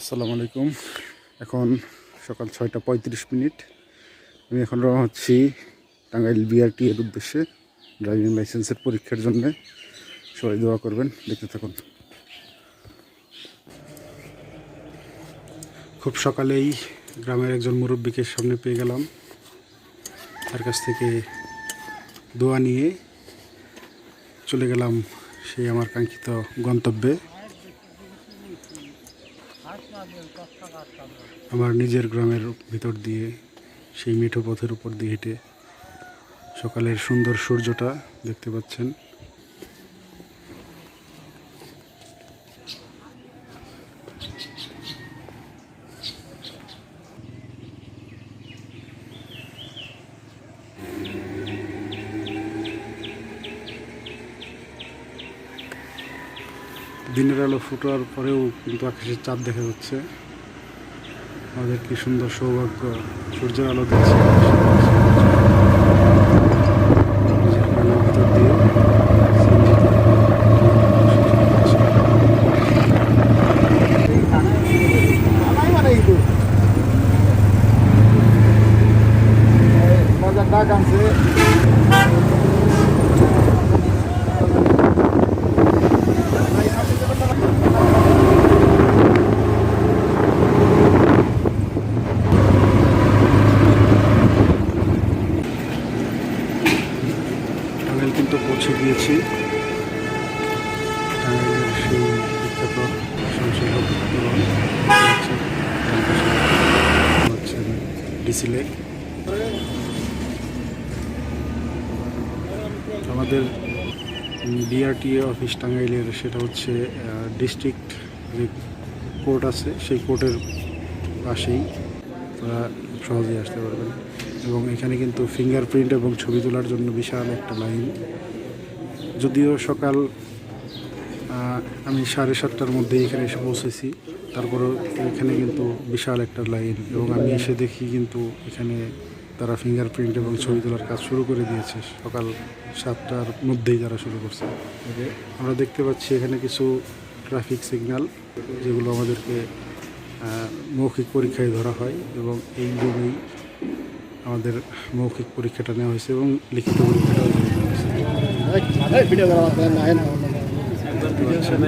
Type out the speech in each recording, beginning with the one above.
আসসালামু আলাইকুম। এখন সকাল ছয়টা পঁয়ত্রিশ মিনিট। আমি এখন রওনা হচ্ছি টাঙ্গাইল বিআরটি এর উদ্দেশ্যে ড্রাইভিং লাইসেন্সের পরীক্ষার জন্য। সবাই দোয়া করবেন, দেখতে থাকুন। খুব সকালেই গ্রামের একজন মুরব্বীকে সামনে পেয়ে গেলাম। তার কাছ থেকে দোয়া নিয়ে চলে গেলাম সেই আমার কাঙ্ক্ষিত গন্তব্যে। আমার নিজের গ্রামের ভিতর দিয়ে সেই মিঠো পথের উপর দিয়ে হেঁটে সকালের সুন্দর সূর্যটা দেখতে পাচ্ছেন। দিনের আলো ফুটার পরেও কিন্তু আকাশের চাঁদ দেখা যাচ্ছে। আমাদের কি সুন্দর সৌভাগ্য, সূর্যের আলো মজার ডাক আনছে। টাঙ্গাইল কিন্তু পৌঁছে গিয়েছি। DC lake. আমাদের বিআরটিএ অফিস টাঙ্গাইলের সেটা হচ্ছে ডিস্ট্রিক্ট যে কোর্ট আছে, সেই কোর্টের পাশেই। তারা সহজেই আসতে পারবেন। এবং এখানে কিন্তু ফিঙ্গারপ্রিন্ট এবং ছবি তোলার জন্য বিশাল একটা লাইন যদিও সকাল আমি সাড়ে সাতটার মধ্যে এখানে এসে পৌঁছেছি, তারপরেও এখানে কিন্তু বিশাল একটা লাইন এবং আমি এসে দেখি কিন্তু এখানে তারা ফিঙ্গারপ্রিন্ট এবং ছবি তোলার কাজ শুরু করে দিয়েছে। সকাল সাতটার মধ্যেই তারা শুরু করছে। আমরা দেখতে পাচ্ছি এখানে কিছু ট্রাফিক সিগন্যাল যেগুলো আমাদেরকে মৌখিক পরীক্ষায় ধরা হয় এবং এই আমাদের মৌখিক পরীক্ষাটা নেওয়া হয়েছে এবং লিখিত পরীক্ষাটাও নেওয়া হয়েছে ভিডিও করা বাদ না হয় না দেখতে পাচ্ছেন,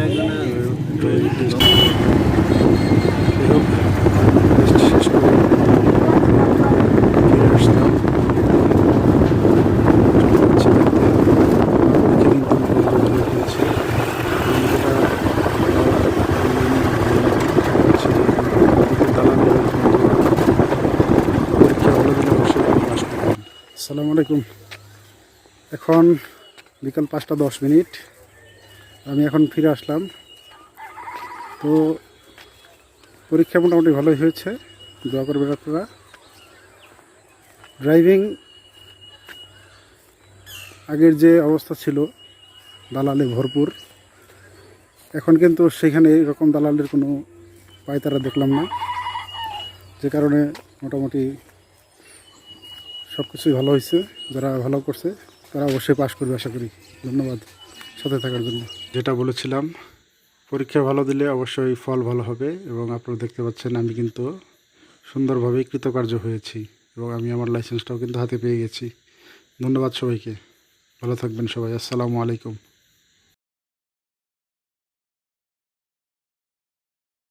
ড্রাইভিং টেস্ট। যাই হোক, টেস্ট শেষ করে ফিরে আসলাম। চলে যাচ্ছি দেখতে। দেখে কিন্তু খুব ভালো লেগেছে। এবং যেটা, আহ, হচ্ছে যে, আমাদের দালালের পরীক্ষা ভালো দিলে অবশ্যই আপনি পাস করবেন। আসসালামু আলাইকুম। এখন বিকাল পাঁচটা দশ মিনিট। আমি এখন ফিরে আসলাম। তো পরীক্ষা মোটামুটি ভালোই হয়েছে। দোয়া করবেন আপনারা। ড্রাইভিং আগের যে অবস্থা ছিল, দালালে ভরপুর। এখন কিন্তু সেখানে এরকম দালালের কোনো পায়তারা দেখলাম না। যে কারণে মোটামুটি সব কিছুই ভালো হয়েছে, যারা ভালো করছে, তারা অবশ্যই পাশ করবে আশা করি। ধন্যবাদ সাথে থাকার জন্য। যেটা বলেছিলাম, পরীক্ষা ভালো দিলে অবশ্যই ফল ভালো হবে এবং আপনারা দেখতে পাচ্ছেন আমি কিন্তু সুন্দরভাবে কৃতকার্য হয়েছি এবং আমি আমার লাইসেন্সটাও কিন্তু হাতে পেয়ে গেছি। ধন্যবাদ সবাইকে। ভালো থাকবেন সবাই। আসসালামু আলাইকুম।